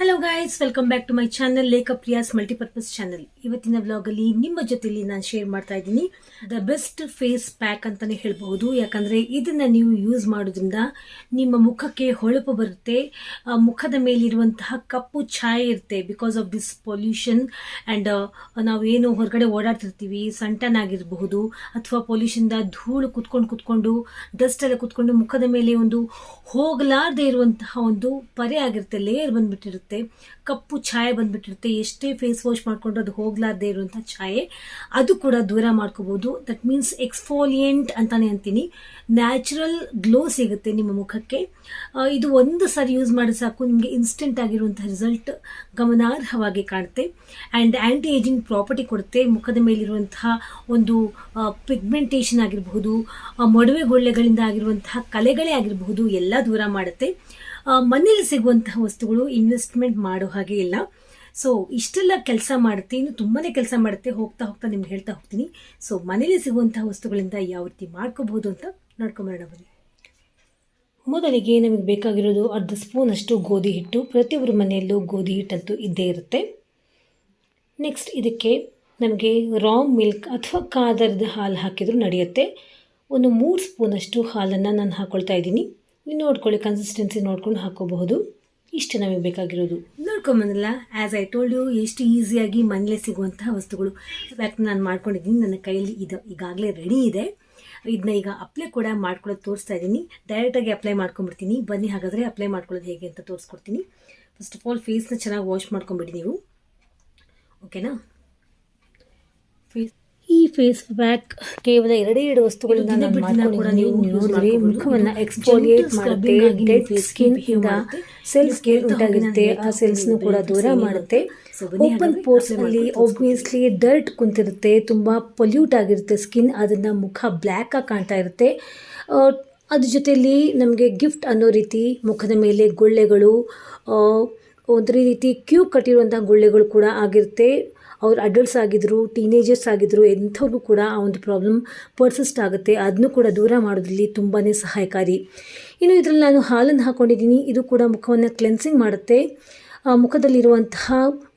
Hello guys welcome back to my channel Lekha Priya's multipurpose channel ಇವತ್ತಿನ ವ್ಲಾಗಲ್ಲಿ ನಿಮ್ಮ ಜೊತೆಲಿ ನಾನು ಶೇರ್ ಮಾಡ್ತಾ ಇದ್ದೀನಿ. ದ ಬೆಸ್ಟ್ ಫೇಸ್ ಪ್ಯಾಕ್ ಅಂತಾನೆ ಹೇಳ್ಬಹುದು. ಯಾಕಂದ್ರೆ ಇದನ್ನ ನೀವು ಯೂಸ್ ಮಾಡೋದ್ರಿಂದ ನಿಮ್ಮ ಮುಖಕ್ಕೆ ಹೊಳಪು ಬರುತ್ತೆ. ಮುಖದ ಮೇಲಿರುವಂತಹ ಕಪ್ಪು ಛಾಯೆ ಇರುತ್ತೆ because of this pollution and ನಾವು ಏನು ಹೊರಗಡೆ ಓಡಾಡ್ತಿರ್ತೀವಿ, ಸಂಟನ್ ಆಗಿರಬಹುದು ಅಥವಾ ಪೊಲ್ಯೂಷನ್ದ ಧೂಳು ಕುತ್ಕೊಂಡು ಕುತ್ಕೊಂಡು ಡಸ್ಟ್ ಎಲ್ಲ ಕುತ್ಕೊಂಡು ಮುಖದ ಮೇಲೆ ಒಂದು ಹೋಗಲಾರದೆ ಇರುವಂತಹ ಒಂದು ಪರೆ ಆಗಿರುತ್ತೆ ಲೇಯರ್ ಬಂದ್ಬಿಟ್ಟಿರುತ್ತೆ. ಕಪ್ಪು ಛಾಯೆ ಬಂದ್ಬಿಟ್ಟಿರುತ್ತೆ. ಎಷ್ಟೇ ಫೇಸ್ ವಾಶ್ ಮಾಡ್ಕೊಂಡು ಅದು ಹೋಗ್ಲಾರ್ದೆ ಇರುವಂಥ ಛಾಯೆ. ಅದು ಕೂಡ ದೂರ ಮಾಡ್ಕೋಬಹುದು ದಟ್ ಮೀನ್ಸ್ ಎಕ್ಸ್ಫೋಲಿಯೆಂಟ್ ಅಂತಾನೆ ಅಂತೀನಿ. ನ್ಯಾಚುರಲ್ ಗ್ಲೋ ಸಿಗುತ್ತೆ ನಿಮ್ಮ ಮುಖಕ್ಕೆ. ಇದು ಒಂದು ಸಾರಿ ಯೂಸ್ ಮಾಡಿ ಸಾಕು. ನಿಮಗೆ ಇನ್ಸ್ಟೆಂಟ್ ಆಗಿರುವಂಥ ರಿಸಲ್ಟ್ ಗಮನಾರ್ಹವಾಗಿ ಕಾಣುತ್ತೆ. ಆ್ಯಂಡ್ ಆ್ಯಂಟಿ ಏಜಿಂಗ್ ಪ್ರಾಪರ್ಟಿ ಕೊಡುತ್ತೆ. ಮುಖದ ಮೇಲಿರುವಂತಹ ಒಂದು ಪಿಗ್ಮೆಂಟೇಷನ್ ಆಗಿರಬಹುದು ಮೊಡವೆ ಗೊಳ್ಳೆಗಳಿಂದ ಆಗಿರುವಂತಹ ಕಲೆಗಳೇ ಆಗಿರಬಹುದು, ಎಲ್ಲ ದೂರ ಮಾಡುತ್ತೆ. ಮನೇಲಿ ಸಿಗುವಂತಹ ವಸ್ತುಗಳು ಇನ್ವೆಸ್ಟ್ಮೆಂಟ್ ಮಾಡೋ ಹಾಗೆ ಇಲ್ಲ. ಸೊ ಇಷ್ಟೆಲ್ಲ ಕೆಲಸ ಮಾಡುತ್ತೆ, ಇನ್ನು ತುಂಬಾ ಕೆಲಸ ಮಾಡುತ್ತೆ, ಹೋಗ್ತಾ ಹೋಗ್ತಾ ನಿಮ್ಗೆ ಹೇಳ್ತಾ ಹೋಗ್ತೀನಿ. ಸೊ ಮನೇಲಿ ಸಿಗುವಂತಹ ವಸ್ತುಗಳಿಂದ ಯಾವ ರೀತಿ ಮಾಡ್ಕೋಬಹುದು ಅಂತ ನೋಡ್ಕೊಂಬರೋಣ ಬನ್ನಿ. ಮೊದಲಿಗೆ ನಮಗೆ ಬೇಕಾಗಿರೋದು ಅರ್ಧ ಸ್ಪೂನಷ್ಟು ಗೋಧಿ ಹಿಟ್ಟು. ಪ್ರತಿಯೊಬ್ಬರ ಮನೆಯಲ್ಲೂ ಗೋಧಿ ಹಿಟ್ಟಂತೂ ಇದ್ದೇ ಇರುತ್ತೆ. ನೆಕ್ಸ್ಟ್ ಇದಕ್ಕೆ ನಮಗೆ ರಾ ಮಿಲ್ಕ್ ಅಥವಾ ಕಾದರದ ಹಾಲು ಹಾಕಿದರೂ ನಡೆಯುತ್ತೆ. ಒಂದು ಮೂರು ಸ್ಪೂನಷ್ಟು ಹಾಲನ್ನು ನಾನು ಹಾಕ್ಕೊಳ್ತಾ ಇದ್ದೀನಿ. ನೀವು ನೋಡ್ಕೊಳ್ಳಿ ಕನ್ಸಿಸ್ಟೆನ್ಸಿ ನೋಡ್ಕೊಂಡು ಹಾಕೋಬಹುದು ಇಷ್ಟು ನಮಗೆ ಬೇಕಾಗಿರೋದು. ನೋಡ್ಕೊಂಬಂದಿಲ್ಲ ಆ್ಯಸ್ ಐ ಟೋಲ್ಡ್ ಯು ಎಷ್ಟು ಈಸಿಯಾಗಿ ಮನೇಲೇ ಸಿಗುವಂತಹ ವಸ್ತುಗಳು. ಯಾಕೆ ನಾನು ಮಾಡ್ಕೊಂಡಿದ್ದೀನಿ, ನನ್ನ ಕೈಯಲ್ಲಿ ಇದು ಈಗಾಗಲೇ ರೆಡಿ ಇದೆ. ಇದನ್ನ ಈಗ ಅಪ್ಲೈ ಕೂಡ ಮಾಡ್ಕೊಳ್ಳೋದು ತೋರಿಸ್ತಾ ಇದ್ದೀನಿ. ಡೈರೆಕ್ಟಾಗಿ ಅಪ್ಲೈ ಮಾಡ್ಕೊಂಬಿಡ್ತೀನಿ ಬನ್ನಿ ಹಾಗಾದರೆ ಅಪ್ಲೈ ಮಾಡ್ಕೊಳ್ಳೋದು ಹೇಗೆ ಅಂತ ತೋರಿಸ್ಕೊಡ್ತೀನಿ. ಫಸ್ಟ್ ಆಫ್ ಆಲ್ ಫೇಸ್ನ ಚೆನ್ನಾಗಿ ವಾಶ್ ಮಾಡ್ಕೊಂಬಿಡಿ ನೀವು. ಓಕೆನಾ ಫೇಸ್ ಈ ಫೇಸ್ ಪ್ಯಾಕ್ ಕೇವಲ ಎರಡೇ ಎರಡು ವಸ್ತುಗಳಿಂದ ನೋಡಿದ್ರೆ. ಮುಖವನ್ನ ಇದು ಎಕ್ಸ್ಫೋಲಿಯೇಟ್ ಮಾಡುತ್ತೆ ಡೆಡ್ ಸ್ಕಿನ್ ಇಂದ. ಸೆಲ್ಸ್ ಕೇರ್ ಉಂಟಾಗಿರುತ್ತೆ ಆ ಸೆಲ್ಸ್ ನು ಕೂಡ ದೂರ ಮಾಡುತ್ತೆ ಓಪನ್ ಪೋರ್ಸ್ ಅಲ್ಲಿ ಒಬ್ವಿಯಸ್ಲಿ ಡರ್ಟ್ ಕುಂತಿರುತ್ತೆ ತುಂಬಾ ಪೊಲ್ಯೂಟ್ ಆಗಿರುತ್ತೆ ಸ್ಕಿನ್ ಅದನ್ನ ಮುಖ ಬ್ಲ್ಯಾಕ್ ಆಗಿ ಕಾಣ್ತಾ ಇರುತ್ತೆ ಅದ್ರ ಜೊತೆಯಲ್ಲಿ ನಮಗೆ ಗಿಫ್ಟ್ ಅನ್ನೋ ರೀತಿ ಮುಖದ ಮೇಲೆ ಗುಳ್ಳೆಗಳು ಒಂದು ರೀತಿ ಕ್ಯೂ ಕಟ್ಟಿರುವಂಥ ಗುಳ್ಳೆಗಳು ಕೂಡ ಆಗಿರುತ್ತೆ. ಅವ್ರು ಅಡಲ್ಟ್ಸ್ ಆಗಿದ್ರು ಟೀನೇಜರ್ಸ್ ಆಗಿದ್ರು, ಎಂಥವ್ರಿಗೂ ಕೂಡ ಆ ಒಂದು ಪ್ರಾಬ್ಲಮ್ ಪರ್ಸಿಸ್ಟ್ ಆಗುತ್ತೆ. ಅದನ್ನು ಕೂಡ ದೂರ ಮಾಡೋದ್ರಲ್ಲಿ ತುಂಬಾ ಸಹಾಯಕಾರಿ. ಇನ್ನು ಇದರಲ್ಲಿ ನಾನು ಹಾಲನ್ನು ಹಾಕ್ಕೊಂಡಿದ್ದೀನಿ ಇದು ಕೂಡ ಮುಖವನ್ನು ಕ್ಲೆನ್ಸಿಂಗ್ ಮಾಡುತ್ತೆ. ಮುಖದಲ್ಲಿರುವಂತಹ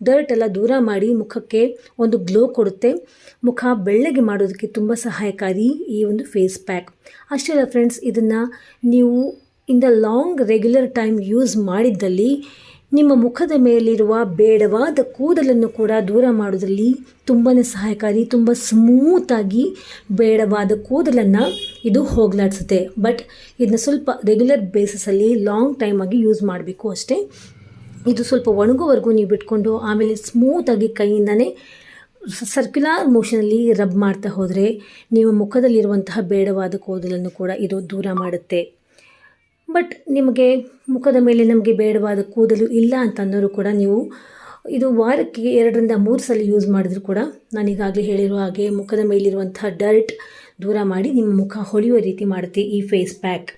ಡರ್ಟ್ ಎಲ್ಲ ದೂರ ಮಾಡಿ ಮುಖಕ್ಕೆ ಒಂದು ಗ್ಲೋ ಕೊಡುತ್ತೆ. ಮುಖ ಬೆಳ್ಳಗೆ ಮಾಡೋದಕ್ಕೆ ತುಂಬ ಸಹಾಯಕಾರಿ ಈ ಒಂದು ಫೇಸ್ ಪ್ಯಾಕ್ ಅಷ್ಟೇ ಅಲ್ಲ ಫ್ರೆಂಡ್ಸ್ ಇದನ್ನು ನೀವು in the long regular time use ಮಾಡಿದ್ದಲ್ಲಿ ನಿಮ್ಮ ಮುಖದ ಮೇಲಿರುವ ಬೇಡವಾದ ಕೂದಲನ್ನು ಕೂಡ ದೂರ ಮಾಡೋದ್ರಲ್ಲಿ ತುಂಬಾ ಸಹಾಯಕಾರಿ, ತುಂಬ ಸ್ಮೂತಾಗಿ ಬೇಡವಾದ ಕೂದಲನ್ನು ಇದು ಹೋಗಲಾಡಿಸುತ್ತೆ. ಬಟ್ ಇದನ್ನ ಸ್ವಲ್ಪ ರೆಗ್ಯುಲರ್ ಬೇಸಿಸಲ್ಲಿ ಲಾಂಗ್ ಟೈಮಾಗಿ ಯೂಸ್ ಮಾಡಬೇಕು ಅಷ್ಟೇ. ಇದು ಸ್ವಲ್ಪ ಒಣಗೋವರೆಗೂ ನೀವು ಬಿಟ್ಕೊಂಡು ಆಮೇಲೆ ಸ್ಮೂತಾಗಿ ಕೈಯಿಂದನೇ ಸರ್ಕ್ಯುಲಾರ್ ಮೋಷನಲ್ಲಿ ರಬ್ ಮಾಡ್ತಾ ಹೋದರೆ ನಿಮ್ಮ ಮುಖದಲ್ಲಿರುವಂತಹ ಬೇಡವಾದ ಕೂದಲನ್ನು ಕೂಡ ಇದು ದೂರ ಮಾಡುತ್ತೆ. ಬಟ್ ನಿಮಗೆ ಮುಖದ ಮೇಲೆ ನಮಗೆ ಬೇಡವಾದ ಕೂದಲು ಇಲ್ಲ ಅಂತ ಅನ್ನೋರು ಕೂಡ ನೀವು ಇದು ವಾರಕ್ಕೆ ಎರಡರಿಂದ ಮೂರು ಸಲ ಯೂಸ್ ಮಾಡಿದ್ರು ಕೂಡ ನಾನು ಈಗಾಗಲೇ ಹೇಳಿರೋ ಹಾಗೆ ಮುಖದ ಮೇಲಿರುವಂಥ ಡರ್ಟ್ ದೂರ ಮಾಡಿ ನಿಮ್ಮ ಮುಖ ಹೊಳೆಯುವ ರೀತಿ ಮಾಡುತ್ತೆ ಈ ಫೇಸ್ ಪ್ಯಾಕ್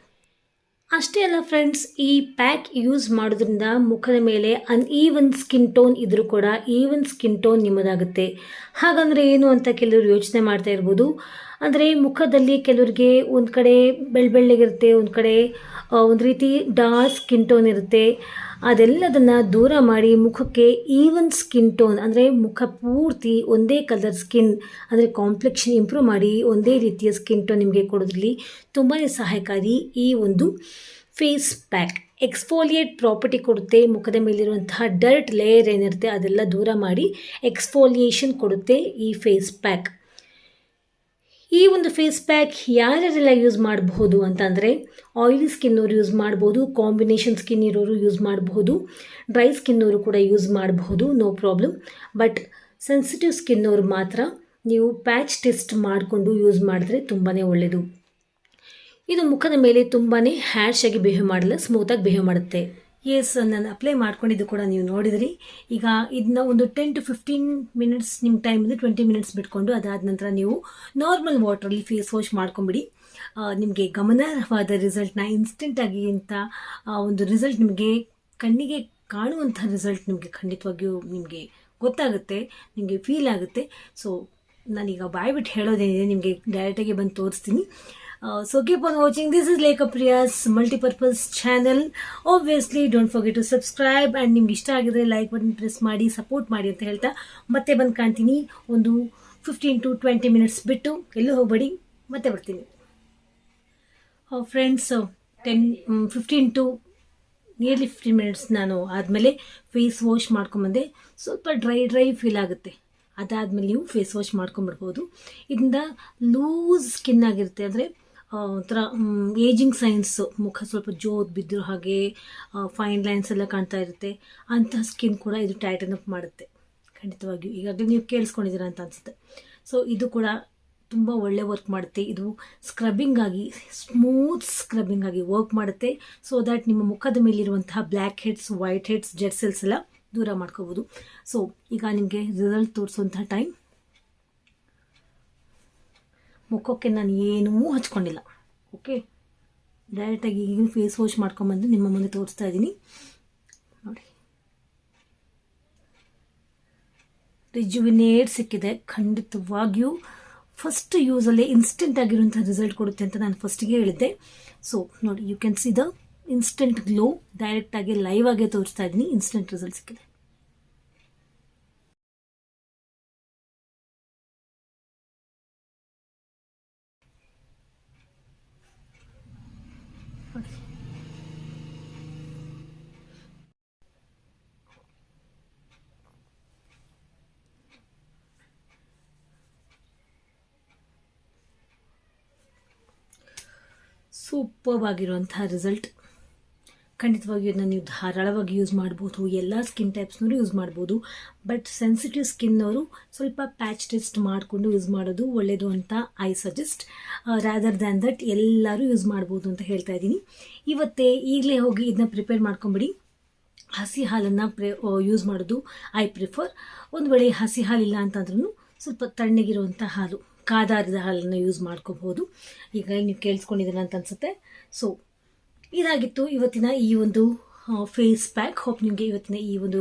ಅಷ್ಟೇ ಅಲ್ಲ ಫ್ರೆಂಡ್ಸ್ ಈ ಪ್ಯಾಕ್ ಯೂಸ್ ಮಾಡೋದ್ರಿಂದ ಮುಖದ ಮೇಲೆ ಅನ್ ಈವನ್ ಸ್ಕಿನ್ ಟೋನ್ ಇದ್ದರೂ ಕೂಡ ಈವನ್ ಸ್ಕಿನ್ ಟೋನ್ ನಿಮ್ಮದಾಗುತ್ತೆ. ಹಾಗಂದರೆ ಏನು ಅಂತ ಕೆಲವರು ಯೋಚನೆ ಮಾಡ್ತಾ ಇರ್ಬೋದು. ಅಂದರೆ ಮುಖದಲ್ಲಿ ಕೆಲವರಿಗೆ ಒಂದು ಕಡೆ ಬೆಳ್ಳ ಬೆಳ್ಳಗಿರುತ್ತೆ ಒಂದು ಕಡೆ ಒಂದು ರೀತಿ ಡಾರ್ಕ್ ಸ್ಕಿನ್ ಟೋನ್ ಇರುತ್ತೆ. ಅದೆಲ್ಲದನ್ನು ದೂರ ಮಾಡಿ ಮುಖಕ್ಕೆ ಈವನ್ ಸ್ಕಿನ್ ಟೋನ್ ಅಂದರೆ ಮುಖ ಪೂರ್ತಿ ಒಂದೇ ಕಲರ್ ಸ್ಕಿನ್ ಅಂದರೆ ಕಾಂಪ್ಲೆಕ್ಷನ್ ಇಂಪ್ರೂವ್ ಮಾಡಿ ಒಂದೇ ರೀತಿಯ ಸ್ಕಿನ್ ಟೋನ್ ನಿಮಗೆ ಕೊಡೋದ್ರಲ್ಲಿ ತುಂಬಾ ಸಹಾಯಕಾರಿ ಈ ಒಂದು ಫೇಸ್ ಪ್ಯಾಕ್ ಎಕ್ಸ್ಫೋಲಿಯೇಟ್ ಪ್ರಾಪರ್ಟಿ ಕೊಡುತ್ತೆ, ಮುಖದ ಮೇಲಿರುವಂತಹ ಡರ್ಟ್ ಲೇಯರ್ ಏನಿರುತ್ತೆ ಅದೆಲ್ಲ ದೂರ ಮಾಡಿ ಎಕ್ಸ್ಫೋಲಿಯೇಷನ್ ಕೊಡುತ್ತೆ ಈ ಫೇಸ್ ಪ್ಯಾಕ್ ಈ ಒಂದು ಫೇಸ್ ಪ್ಯಾಕ್ ಯಾರ್ಯಾರೆಲ್ಲ ಯೂಸ್ ಮಾಡಬಹುದು ಅಂತಂದರೆ ಆಯಿಲಿ ಸ್ಕಿನ್ನವರು ಯೂಸ್ ಮಾಡ್ಬೋದು ಕಾಂಬಿನೇಷನ್ ಸ್ಕಿನ್ ಇರೋರು ಯೂಸ್ ಮಾಡಬಹುದು ಡ್ರೈ ಸ್ಕಿನ್ನವರು ಕೂಡ ಯೂಸ್ ಮಾಡಬಹುದು ನೋ ಪ್ರಾಬ್ಲಮ್ ಬಟ್ ಸೆನ್ಸಿಟಿವ್ ಸ್ಕಿನ್ನವರು ಮಾತ್ರ ನೀವು ಪ್ಯಾಚ್ ಟೆಸ್ಟ್ ಮಾಡಿಕೊಂಡು ಯೂಸ್ ಮಾಡಿದ್ರೆ ತುಂಬಾ ಒಳ್ಳೆಯದು ಇದು ಮುಖದ ಮೇಲೆ ತುಂಬಾ ಹ್ಯಾಶ್ ಆಗಿ ಬಿಹೇವ್ ಮಾಡಲ್ಲ ಸ್ಮೂತಾಗಿ ಬಿಹೇವ್ ಮಾಡುತ್ತೆ. ಎಸ್ ನಾನು ಅಪ್ಲೈ ಮಾಡ್ಕೊಂಡಿದ್ದು ಕೂಡ ನೀವು ನೋಡಿದ್ರಿ. ಈಗ ಇದನ್ನ ಒಂದು ಟೆನ್ ಟು ಫಿಫ್ಟೀನ್ ಮಿನಿಟ್ಸ್ ನಿಮ್ಮ ಟೈಮ್ ಅಂದರೆ ಟ್ವೆಂಟಿ ಮಿನಿಟ್ಸ್ ಬಿಟ್ಕೊಂಡು ಅದಾದ ನಂತರ ನೀವು ನಾರ್ಮಲ್ ವಾಟ್ರಲ್ಲಿ ಫೇಸ್ ವಾಶ್ ಮಾಡ್ಕೊಂಬಿಡಿ. ನಿಮಗೆ ಗಮನಾರ್ಹವಾದ ರಿಸಲ್ಟ್ನ ಇನ್ಸ್ಟೆಂಟಾಗಿ ಆ, ಒಂದು ರಿಸಲ್ಟ್ ನಿಮಗೆ ಕಣ್ಣಿಗೆ ಕಾಣುವಂಥ ರಿಸಲ್ಟ್ ನಿಮಗೆ ಖಂಡಿತವಾಗಿಯೂ ನಿಮಗೆ ಗೊತ್ತಾಗುತ್ತೆ ನಿಮಗೆ ಫೀಲ್ ಆಗುತ್ತೆ. ಸೊ ನಾನೀಗ ಬಾಯ್ಬಿಟ್ಟು ಹೇಳೋದೇನಿದೆ ನಿಮಗೆ ಡೈರೆಕ್ಟಾಗಿ ಬಂದು ತೋರಿಸ್ತೀನಿ. So keep on watching. This is Lekha Priya's multi-purpose channel. Obviously, don't forget to subscribe and ನಿಮ್ಗೆ ಇಷ್ಟ ಆಗಿದ್ರೆ ಲೈಕ್ ಬಟನ್ ಪ್ರೆಸ್ ಮಾಡಿ ಸಪೋರ್ಟ್ ಮಾಡಿ ಅಂತ ಹೇಳ್ತಾ ಮತ್ತೆ ಬಂದು ಕಾಣ್ತೀನಿ. ಒಂದು ಫಿಫ್ಟೀನ್ ಟು ಟ್ವೆಂಟಿ ಮಿನಿಟ್ಸ್ ಬಿಟ್ಟು ಎಲ್ಲೂ ಹೋಗಬೇಡಿ. ಮತ್ತೆ ಬರ್ತೀನಿ. Friends ten fifteen to nearly fifteen minutes ನಾನು ಆದಮೇಲೆ ಫೇಸ್ ವಾಶ್ ಮಾಡ್ಕೊಂಬಂದೆ. ಸ್ವಲ್ಪ ಡ್ರೈ ಡ್ರೈ ಫೀಲ್ ಆಗುತ್ತೆ. ಅದಾದಮೇಲೆ ನೀವು ಫೇಸ್ ವಾಶ್ ಮಾಡ್ಕೊಂಬಿಡ್ಬೋದು ಇದರಿಂದ ಲೂಸ್ ಸ್ಕಿನ್ ಆಗಿರುತ್ತೆ. ಅಂದರೆ ಒಂಥರ ಏಜಿಂಗ್ ಸೈನ್ಸ್ ಮುಖ ಸ್ವಲ್ಪ ಜೋತ್ ಬಿದ್ದಿರೋ ಹಾಗೆ ಫೈನ್ ಲೈನ್ಸ್ ಎಲ್ಲ ಕಾಣ್ತಾ ಇರುತ್ತೆ. ಅಂತಹ ಸ್ಕಿನ್ ಕೂಡ ಇದು ಟೈಟನ್ ಅಪ್ ಮಾಡುತ್ತೆ. ಖಂಡಿತವಾಗಿಯೂ. ಈಗಾಗಲೇ ನೀವು ಕೇಳಿಸ್ಕೊಂಡಿದ್ದೀರಾ ಅಂತ ಅನಿಸುತ್ತೆ. ಸೊ ಇದು ಕೂಡ ತುಂಬ ಒಳ್ಳೆ ವರ್ಕ್ ಮಾಡುತ್ತೆ. ಇದು ಸ್ಕ್ರಬ್ಬಿಂಗ್ ಆಗಿ ಸ್ಮೂತ್ ಸ್ಕ್ರಬ್ಬಿಂಗ್ ಆಗಿ ವರ್ಕ್ ಮಾಡುತ್ತೆ. ಸೊ ದ್ಯಾಟ್ ನಿಮ್ಮ ಮುಖದ ಮೇಲಿರುವಂತಹ black heads white heads dead cells ಎಲ್ಲ ದೂರ ಮಾಡ್ಕೋಬೋದು. ಸೊ ಈಗ ನಿಮಗೆ ರಿಸಲ್ಟ್ ತೋರಿಸುವಂತಹ ಟೈಮ್ ಮುಖಕ್ಕೆ ನಾನು ಏನೂ ಹಚ್ಕೊಂಡಿಲ್ಲ. ಓಕೆ ಡೈರೆಕ್ಟಾಗಿ ಈಗಿನ ಫೇಸ್ ವಾಶ್ ಮಾಡ್ಕೊಂಬಂದು ನಿಮ್ಮ ಮುಂದೆ ತೋರಿಸ್ತಾ ಇದ್ದೀನಿ. ನೋಡಿ. ರಿಜುವಿನೇಟ್ ಸಿಕ್ಕಿದೆ. ಖಂಡಿತವಾಗಿಯೂ ಫಸ್ಟ್ ಯೂಸಲ್ಲೇ ಇನ್ಸ್ಟೆಂಟ್ ಆಗಿರುವಂಥ ರಿಸಲ್ಟ್ ಕೊಡುತ್ತೆ ಅಂತ ನಾನು ಫಸ್ಟಿಗೆ ಹೇಳಿದ್ದೆ. ಸೊ ನೋಡಿ you can see the instant glow ಡೈರೆಕ್ಟಾಗಿ ಲೈವ್ ಆಗೇ ತೋರಿಸ್ತಾ ಇದ್ದೀನಿ. ಇನ್ಸ್ಟೆಂಟ್ ರಿಸಲ್ಟ್ ಸಿಕ್ಕಿದೆ. ಆಗಿರುವಂಥ ರಿಸಲ್ಟ್ ಖಂಡಿತವಾಗಿಯೂ ಇದನ್ನು ನೀವು ಧಾರಾಳವಾಗಿ ಯೂಸ್ ಮಾಡ್ಬೋದು. ಎಲ್ಲ ಸ್ಕಿನ್ ಟೈಪ್ಸ್ನವರು ಯೂಸ್ ಮಾಡ್ಬೋದು. ಬಟ್ ಸೆನ್ಸಿಟಿವ್ ಸ್ಕಿನ್ನವರು ಸ್ವಲ್ಪ ಪ್ಯಾಚ್ ಟೆಸ್ಟ್ ಮಾಡಿಕೊಂಡು ಯೂಸ್ ಮಾಡೋದು ಒಳ್ಳೆಯದು ಅಂತ I suggest rather than that ಎಲ್ಲರೂ ಯೂಸ್ ಮಾಡ್ಬೋದು ಅಂತ ಹೇಳ್ತಾ ಇದ್ದೀನಿ. ಇವತ್ತೇ ಈಗಲೇ ಹೋಗಿ ಇದನ್ನ ಪ್ರಿಪೇರ್ ಮಾಡ್ಕೊಂಬಿಡಿ. ಹಸಿ ಹಾಲನ್ನು ಪ್ರೆ ಯೂಸ್ ಮಾಡೋದು ಐ ಪ್ರಿಫರ್ ಒಂದು ವೇಳೆ ಹಸಿ ಹಾಲಿಲ್ಲ ಅಂತಂದ್ರೂ ಸ್ವಲ್ಪ ತಣ್ಣಗಿರುವಂಥ ಹಾಲು. ಕಾದಾರಿದ ಹಾಲನ್ನು ಯೂಸ್ ಮಾಡ್ಕೋಬಹುದು. ಈಗ ನೀವು ಕೇಳಿಸ್ಕೊಂಡಿದ್ದೀರ ಅಂತ ಅನ್ಸುತ್ತೆ. ಸೊ ಇದಾಗಿತ್ತು ಇವತ್ತಿನ ಈ ಒಂದು ಫೇಸ್ ಪ್ಯಾಕ್ ಹೋಪ್ ನಿಮಗೆ ಇವತ್ತಿನ ಈ ಒಂದು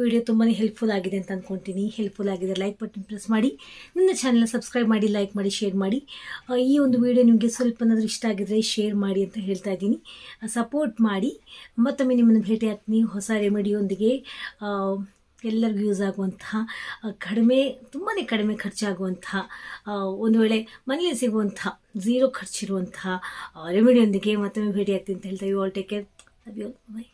ವಿಡಿಯೋ ತುಂಬಾ ಹೆಲ್ಪ್ಫುಲ್ ಆಗಿದೆ ಅಂತ ಅಂದ್ಕೊತೀನಿ ಹೆಲ್ಪ್ಫುಲ್ ಆಗಿದೆ ಲೈಕ್ ಬಟನ್ ಪ್ರೆಸ್ ಮಾಡಿ. ನನ್ನ ಚಾನಲ್ ಸಬ್ಸ್ಕ್ರೈಬ್ ಮಾಡಿ ಲೈಕ್ ಮಾಡಿ ಶೇರ್ ಮಾಡಿ. ಈ ಒಂದು ವಿಡಿಯೋ ನಿಮಗೆ ಸ್ವಲ್ಪನಾದರೂ ಇಷ್ಟ ಆಗಿದ್ರೆ ಶೇರ್ ಮಾಡಿ ಅಂತ ಹೇಳ್ತಾ ಇದ್ದೀನಿ. ಸಪೋರ್ಟ್ ಮಾಡಿ. ಮತ್ತೊಮ್ಮೆ ನಿಮ್ಮನ್ನು ಭೇಟಿ ಆಗ್ತೀನಿ ಹೊಸ ರೆಮಿಡಿಯೊಂದಿಗೆ ಎಲ್ಲರಿಗೂ ಯೂಸ್ ಆಗುವಂತಹ ಕಡಿಮೆ ತುಂಬಾ ಕಡಿಮೆ ಖರ್ಚಾಗುವಂತಹ ಒಂದು ವೇಳೆ ಮನೆಯಲ್ಲಿ ಸಿಗುವಂತಹ ಝೀರೋ ಖರ್ಚಿರುವಂತಹ ರೆಮಿಡಿಯೊಂದಿಗೆ ಮತ್ತೊಮ್ಮೆ ಭೇಟಿ ಆಗ್ತೀನಿ ಅಂತ ಹೇಳ್ತಾ you all take care love you bye